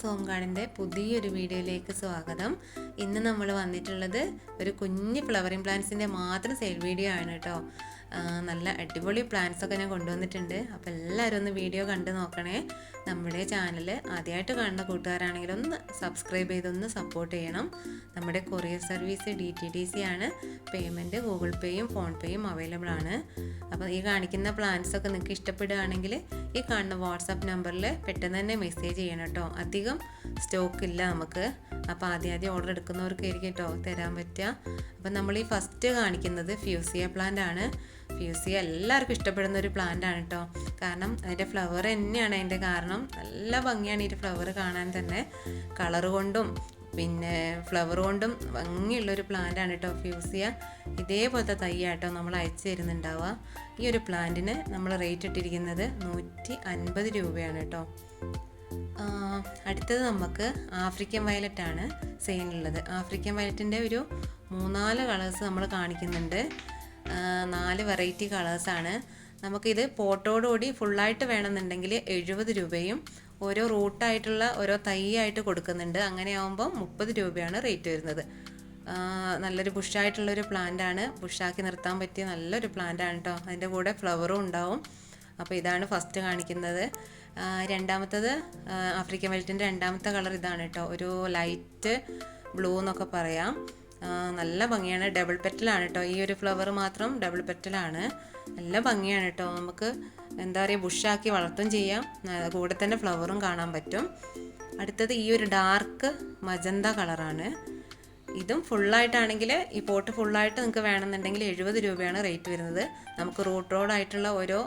Rose home ഗാർഡന്റെ പുതിയൊരു വീഡിയോയിലേക്ക് സ്വാഗതം. ഇന്ന് നമ്മൾ വന്നിട്ടുള്ളത് ഒരു കുഞ്ഞ് ഫ്ലവറിങ് പ്ലാന്റ്സിന്റെ മാത്രം സെയിൽ വീഡിയോ ആണ് കേട്ടോ. നല്ല അടിപൊളി പ്ലാന്റ്സ് ഒക്കെ ഞാൻ കൊണ്ടുവന്നിട്ടുണ്ട്. അപ്പോൾ എല്ലാവരും ഒന്ന് വീഡിയോ കണ്ടു നോക്കണേ. നമ്മുടെ ചാനൽ ആദ്യമായിട്ട് കാണുന്ന കൂട്ടുകാരാണെങ്കിൽ ഒന്ന് സബ്സ്ക്രൈബ് ചെയ്തൊന്ന് സപ്പോർട്ട് ചെയ്യണം. നമ്മുടെ courier service D T D C ആണ്. പേയ്മെന്റ് ഗൂഗിൾ പേയും ഫോൺ പേയും അവൈലബിൾ ആണ്. അപ്പോൾ ഈ കാണിക്കുന്ന പ്ലാൻസ് ഒക്കെ നിങ്ങൾക്ക് ഇഷ്ടപ്പെടുകയാണെങ്കിൽ ഈ കാണുന്ന വാട്സാപ്പ് നമ്പറിൽ പെട്ടെന്ന് തന്നെ മെസ്സേജ് ചെയ്യണം കേട്ടോ. അധികം സ്റ്റോക്ക് ഇല്ല നമുക്ക്. അപ്പോൾ ആദ്യം ആദ്യം ഓർഡർ എടുക്കുന്നവർക്കായിരിക്കും കേട്ടോ തരാൻ പറ്റുക. അപ്പം നമ്മൾ ഈ ഫസ്റ്റ് കാണിക്കുന്നത് ഫ്യൂസിയ പ്ലാന്റ് ആണ്. ഫ്യൂസിയ എല്ലാവർക്കും ഇഷ്ടപ്പെടുന്ന ഒരു പ്ലാന്റ് ആണ് കേട്ടോ കാരണം അതിന്റെ ഫ്ലവർ തന്നെയാണ് അതിന്റെ കാരണം. നല്ല ഭംഗിയാണ് ഈ ഫ്ലവർ കാണാൻ തന്നെ. കളർ കൊണ്ടും പിന്നെ ഫ്ലവർ കൊണ്ടും ഭംഗിയുള്ളൊരു പ്ലാന്റ് ആണ് കേട്ടോ ഫ്യൂസിയ ഇതേപോലത്തെ തയ്യാട്ടോ നമ്മൾ അയച്ചു തരുന്നുണ്ടാവുക. ഈ ഒരു പ്ലാന്റിന് നമ്മൾ റേറ്റ് ഇട്ടിരിക്കുന്നത് നൂറ്റി അൻപത് രൂപയാണ് കേട്ടോ അടുത്തത് നമുക്ക് ആഫ്രിക്കൻ വയലറ്റ് ആണ് സെയിനുള്ളത് ആഫ്രിക്കൻ വയലറ്റിന്റെ ഒരു മൂന്നാൽ കളേഴ്സ് നമ്മൾ കാണിക്കുന്നുണ്ട്. നാല് വെറൈറ്റി കളേഴ്സാണ് നമുക്കിത് പോട്ടോടുകൂടി ഫുള്ളായിട്ട് വേണമെന്നുണ്ടെങ്കിൽ എഴുപത് രൂപയും ഓരോ റൂട്ടായിട്ടുള്ള ഓരോ തൈയായിട്ട് കൊടുക്കുന്നുണ്ട്. അങ്ങനെ ആകുമ്പോൾ മുപ്പത് രൂപയാണ് റേറ്റ് വരുന്നത്. നല്ലൊരു ബുഷായിട്ടുള്ളൊരു പ്ലാന്റ് ആണ്. ബുഷാക്കി നിർത്താൻ പറ്റിയ നല്ലൊരു പ്ലാന്റ് ആണ് കേട്ടോ അതിന്റെ കൂടെ ഫ്ലവറും ഉണ്ടാവും. അപ്പോൾ ഇതാണ് ഫസ്റ്റ് കാണിക്കുന്നത്. രണ്ടാമത്തത് ആഫ്രിക്കൻ വെൽറ്റിന്റെ രണ്ടാമത്തെ കളർ ഇതാണ് കേട്ടോ. ഒരു ലൈറ്റ് ബ്ലൂ എന്നൊക്കെ പറയാം. നല്ല ഭംഗിയാണ്. ഡബിൾ പെറ്റലാണ് കേട്ടോ. ഈ ഒരു ഫ്ലവർ മാത്രം ഡബിൾ പെറ്റലാണ് നല്ല ഭംഗിയാണ് കേട്ടോ. നമുക്ക് എന്താ പറയുക ബുഷാക്കി വളർത്തും ചെയ്യാം. കൂടെ തന്നെ ഫ്ലവറും കാണാൻ പറ്റും. അടുത്തത് ഈ ഒരു ഡാർക്ക് മജന്ത കളറാണ്. ഇതും ഫുള്ളായിട്ടാണെങ്കിൽ ഈ പോട്ട് ഫുള്ളായിട്ട് നിങ്ങൾക്ക് വേണമെന്നുണ്ടെങ്കിൽ എഴുപത് രൂപയാണ് റേറ്റ് വരുന്നത്. നമുക്ക് റൂട്ട് റോഡായിട്ടുള്ള ഓരോ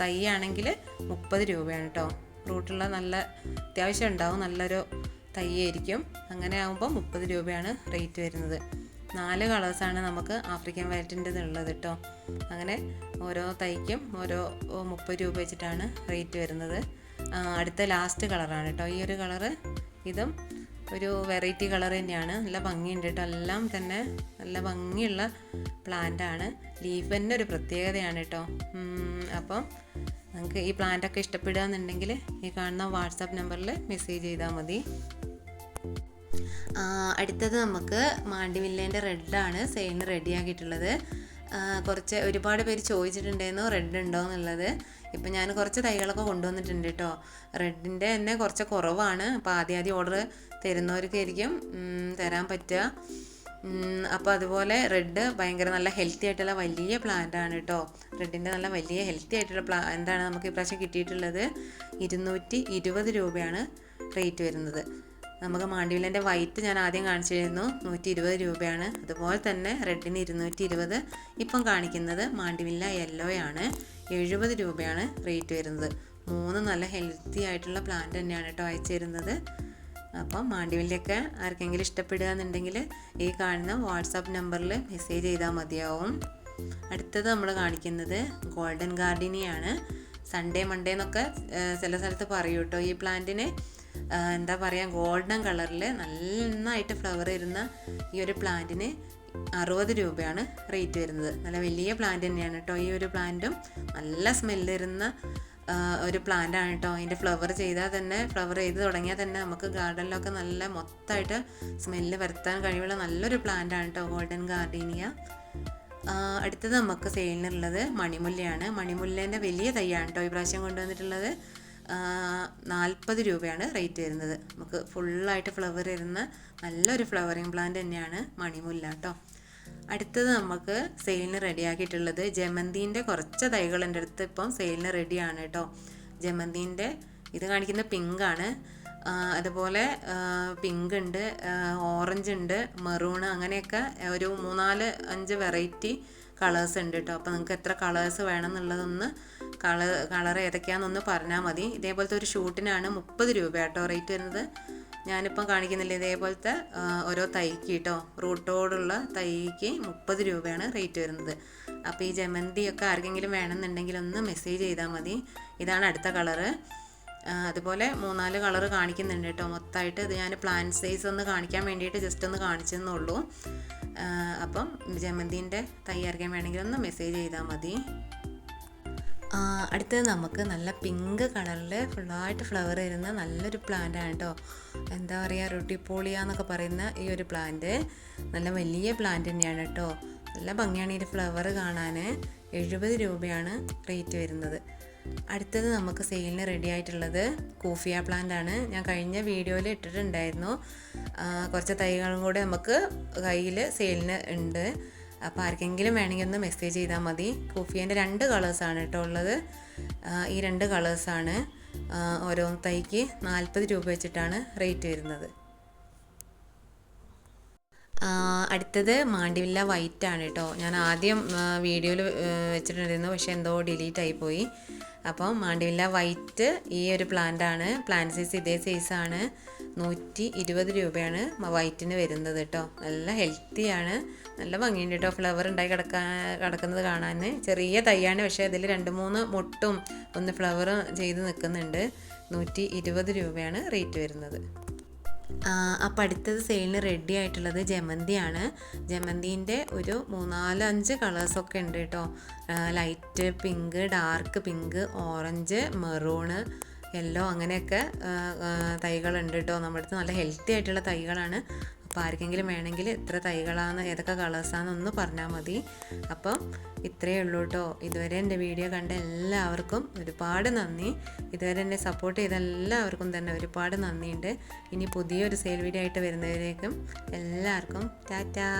തൈ ആണെങ്കിൽ മുപ്പത് രൂപയാണ് കേട്ടോ റൂട്ടുള്ള നല്ല അത്യാവശ്യം ഉണ്ടാവും. നല്ലൊരു തൈ ആയിരിക്കും അങ്ങനെ ആകുമ്പോൾ മുപ്പത് രൂപയാണ് റേറ്റ് വരുന്നത്. നാല് കളേഴ്സാണ് നമുക്ക് ആഫ്രിക്കൻ വയറ്റിന്റെ ഉള്ളത് കേട്ടോ അങ്ങനെ ഓരോ തൈക്കും ഓരോ മുപ്പത് രൂപ വെച്ചിട്ടാണ് റേറ്റ് വരുന്നത്. അടുത്ത ലാസ്റ്റ് കളറാണ് കേട്ടോ ഈ ഒരു കളറ് ഇതും ഒരു വെറൈറ്റി കളർ തന്നെയാണ്. നല്ല ഭംഗിയുണ്ട് കേട്ടോ എല്ലാം തന്നെ നല്ല ഭംഗിയുള്ള പ്ലാന്റ് ആണ്. ലീഫ് തന്നെ ഒരു പ്രത്യേകതയാണ് കേട്ടോ അപ്പം നിങ്ങൾക്ക് ഈ പ്ലാന്റ് ഒക്കെ ഇഷ്ടപ്പെടുക എന്നുണ്ടെങ്കിൽ ഈ കാണുന്ന വാട്സാപ്പ് നമ്പറിൽ മെസ്സേജ് ചെയ്താൽ മതി. അടുത്തത് നമുക്ക് മാണ്ടിവില്ലേന്റെ റെഡാണ് സെയിലിന് റെഡിയാക്കിയിട്ടുള്ളത് കുറച്ച് ഒരുപാട് പേര് ചോദിച്ചിട്ടുണ്ടായിരുന്നു റെഡ് ഉണ്ടോ എന്നുള്ളത്. ഇപ്പം ഞാൻ കുറച്ച് തൈകളൊക്കെ കൊണ്ടുവന്നിട്ടുണ്ട് കേട്ടോ റെഡിന്റെ തന്നെ കുറച്ച് കുറവാണ്. അപ്പോൾ ആദ്യം ആദ്യം ഓർഡർ തരുന്നവർക്കായിരിക്കും തരാൻ പറ്റുക. അപ്പോൾ അതുപോലെ റെഡ് ഭയങ്കര നല്ല ഹെൽത്തി ആയിട്ടുള്ള വലിയ പ്ലാന്റ് ആണ് കേട്ടോ റെഡിന്റെ നല്ല വലിയ ഹെൽത്തി ആയിട്ടുള്ള പ്ലാ എന്താണ് നമുക്ക് ഇപ്രാവശ്യം കിട്ടിയിട്ടുള്ളത്? ഇരുന്നൂറ്റി ഇരുപത് രൂപയാണ് റേറ്റ് വരുന്നത്. നമുക്ക് മാണ്ടിവില്ലിന്റെ വൈറ്റ് ഞാൻ ആദ്യം കാണിച്ചിരുന്നു നൂറ്റി ഇരുപത് രൂപയാണ്. അതുപോലെ തന്നെ റെഡിന് ഇരുന്നൂറ്റി ഇരുപത് ഇപ്പം കാണിക്കുന്നത് മാണ്ടിവില്ല യെല്ലോ ആണ്. എഴുപത് രൂപയാണ് റേറ്റ് വരുന്നത്. മൂന്ന് നല്ല ഹെൽത്തി ആയിട്ടുള്ള പ്ലാന്റ് തന്നെയാണ് കേട്ടോ അയച്ചു തരുന്നത് അപ്പം മാണ്ടിവില്ലൊക്കെ ആർക്കെങ്കിലും ഇഷ്ടപ്പെടുക എന്നുണ്ടെങ്കിൽ ഈ കാണുന്ന വാട്സാപ്പ് നമ്പറിൽ മെസ്സേജ് ചെയ്താൽ മതിയാവും. അടുത്തത് നമ്മൾ കാണിക്കുന്നത് ഗോൾഡൻ ഗാർഡിനിയാണ് സൺഡേ മൺഡേ എന്നൊക്കെ ചില സ്ഥലത്ത് പറയൂ കേട്ടോ. ഈ പ്ലാന്റിന് എന്താ പറയുക ഗോൾഡൻ കളറിൽ നന്നായിട്ട് ഫ്ലവർ വരുന്ന ഈ ഒരു പ്ലാന്റിന് അറുപത് രൂപയാണ് റേറ്റ് വരുന്നത്. നല്ല വലിയ പ്ലാന്റ് തന്നെയാണ് കേട്ടോ ഈ ഒരു പ്ലാന്റും. നല്ല സ്മെല്ല് വരുന്ന ഒരു പ്ലാന്റ് ആണ് കേട്ടോ അതിന്റെ ഫ്ലവർ ചെയ്താൽ തന്നെ ഫ്ലവർ ചെയ്ത് തുടങ്ങിയാൽ തന്നെ നമുക്ക് ഗാർഡനിലൊക്കെ നല്ല മൊത്തമായിട്ട് സ്മെല്ല് വരുത്താൻ കഴിവുള്ള നല്ലൊരു പ്ലാന്റ് ആണ് കേട്ടോ ഗോൾഡൻ ഗാർഡീനിയ അടുത്തത് നമുക്ക് സെയിലിനുള്ളത് മണിമുല്ലയാണ്. മണിമുല്ലേന്റെ വലിയ തൈയാണ് കേട്ടോ ഈ പ്രാവശ്യം കൊണ്ടുവന്നിട്ടുള്ളത്. നാൽപ്പത് രൂപയാണ് റേറ്റ് വരുന്നത്. നമുക്ക് ഫുള്ളായിട്ട് ഫ്ലവർ വരുന്ന നല്ലൊരു ഫ്ലവറിങ് പ്ലാന്റ് തന്നെയാണ് മണിമുല്ല കേട്ടോ അടുത്തത് നമുക്ക് സെയിലിന് റെഡിയാക്കിയിട്ടുള്ളത് ജമന്തിന്റെ കുറച്ച് തൈകൾ എന്റെ അടുത്ത് ഇപ്പം സെയിലിന് റെഡിയാണ് കേട്ടോ. ജമന്തിന്റെ ഇത് കാണിക്കുന്ന പിങ്കാണ് അതുപോലെ പിങ്ക് ഉണ്ട് ഓറഞ്ച് ഉണ്ട് മെറൂണ് അങ്ങനെയൊക്കെ ഒരു മൂന്നാൽ അഞ്ച് വെറൈറ്റി കളേഴ്സ് ഉണ്ട് കേട്ടോ. അപ്പോൾ നിങ്ങൾക്ക് എത്ര കളേഴ്സ് വേണം എന്നുള്ളതൊന്ന് കളർ കളർ ഏതൊക്കെയാണെന്നൊന്ന് പറഞ്ഞാൽ മതി. ഇതേപോലത്തെ ഒരു ഷൂട്ടിനാണ് മുപ്പത് രൂപ കേട്ടോ റേറ്റ് വരുന്നത്. ഞാനിപ്പം കാണിക്കുന്നില്ല. ഇതേപോലത്തെ ഓരോ തൈക്ക് കേട്ടോ റൂട്ടോടുള്ള തൈക്ക് മുപ്പത് രൂപയാണ് റേറ്റ് വരുന്നത്. അപ്പോൾ ഈ ജമന്തിയൊക്കെ ആർക്കെങ്കിലും വേണമെന്നുണ്ടെങ്കിൽ ഒന്ന് മെസ്സേജ് ചെയ്താൽ മതി. ഇതാണ് അടുത്ത കളറ്. അതുപോലെ മൂന്നാൽ കളർ കാണിക്കുന്നുണ്ട് കേട്ടോ മൊത്തമായിട്ട് ഇത് ഞാൻ പ്ലാൻ സൈസ് ഒന്ന് കാണിക്കാൻ വേണ്ടിയിട്ട് ജസ്റ്റ് ഒന്ന് കാണിച്ചെന്നുള്ളൂ അപ്പം ജമന്തിന്റെ തയ്യാറിക്കാൻ വേണമെങ്കിൽ ഒന്ന് മെസ്സേജ് ചെയ്താൽ മതി. അടുത്തത് നമുക്ക് നല്ല പിങ്ക് കളറിൽ ഫുള്ളായിട്ട് ഫ്ലവർ വരുന്ന നല്ലൊരു പ്ലാന്റ് ആണ് കേട്ടോ എന്താ പറയുക റൊട്ടിപ്പോളിയ എന്നൊക്കെ പറയുന്ന ഈ ഒരു പ്ലാന്റ് നല്ല വലിയ പ്ലാന്റ് തന്നെയാണ് കേട്ടോ നല്ല ഭംഗിയാണ് ഈ ഫ്ലവർ കാണാൻ. എഴുപത് രൂപയാണ് റേറ്റ് വരുന്നത്. അടുത്തത് നമുക്ക് സെയിലിന് റെഡി ആയിട്ടുള്ളത് കൂഫിയ പ്ലാന്റ് ആണ്. ഞാൻ കഴിഞ്ഞ വീഡിയോയിൽ ഇട്ടിട്ടുണ്ടായിരുന്നു. കുറച്ച് തൈകളും കൂടെ നമുക്ക് കയ്യിൽ സെയിലിന് ഉണ്ട്. അപ്പോൾ ആർക്കെങ്കിലും വേണമെങ്കിൽ ഒന്ന് മെസ്സേജ് ചെയ്താൽ മതി. കൂഫിയേന്റെ രണ്ട് കളേഴ്സാണ് കേട്ടോ ഉള്ളത്. ഈ രണ്ട് കളേഴ്സാണ് ഓരോ തൈക്ക് നാൽപ്പത് രൂപ വെച്ചിട്ടാണ് റേറ്റ് വരുന്നത്. അടുത്തത് മാണ്ടിവില്ല വൈറ്റ് ആണ് കേട്ടോ ഞാൻ ആദ്യം വീഡിയോയിൽ വെച്ചിട്ടുണ്ടായിരുന്നു പക്ഷേ എന്തോ ഡിലീറ്റ് ആയിപ്പോയി അപ്പോൾ മാണ്ടിവില്ല വൈറ്റ് ഈ ഒരു പ്ലാന്റാണ് പ്ലാന്റ് സൈസ് ഇതേ സൈസാണ് നൂറ്റി ഇരുപത് രൂപയാണ് വൈറ്റിന് വരുന്നത് കേട്ടോ നല്ല ഹെൽത്തിയാണ് നല്ല ഭംഗിയുണ്ട് കേട്ടോ. ഫ്ലവർ ഉണ്ടായി കിടക്കാൻ കിടക്കുന്നത് കാണാൻ ചെറിയ തൈയാണ് പക്ഷേ അതിൽ രണ്ട് മൂന്ന് മുട്ടും ഒന്ന് ഫ്ലവർ ചെയ്ത് നിൽക്കുന്നുണ്ട്. നൂറ്റി ഇരുപത് രൂപയാണ് റേറ്റ് വരുന്നത്. അപ്പം അടുത്തത് സെയിലിന് റെഡി ആയിട്ടുള്ളത് ജമന്തിയാണ്. ജമന്തിന്റെ ഒരു മൂന്നാൽ അഞ്ച് കളേഴ്സൊക്കെ ഉണ്ട് കേട്ടോ. Light pink dark pink orange maroon yellow അങ്ങനെയൊക്കെ തൈകളുണ്ട് കേട്ടോ. നമ്മുടെ അടുത്ത് നല്ല ഹെൽത്തി ആയിട്ടുള്ള തൈകളാണ്. അപ്പോൾ ആർക്കെങ്കിലും വേണമെങ്കിൽ എത്ര തൈകളാണ് ഏതൊക്കെ കളേഴ്സാണെന്ന് പറഞ്ഞാൽ മതി. അപ്പം ഇത്രയേ ഉള്ളൂ കേട്ടോ ഇതുവരെ എന്റെ വീഡിയോ കണ്ട എല്ലാവർക്കും ഒരുപാട് നന്ദി. ഇതുവരെ എന്നെ സപ്പോർട്ട് ചെയ്ത എല്ലാവർക്കും തന്നെ ഒരുപാട് നന്ദിയുണ്ട്. ഇനി പുതിയൊരു സെയിൽ വീഡിയോ ആയിട്ട് വരുന്നവരേക്കും എല്ലാവർക്കും ടാറ്റാ.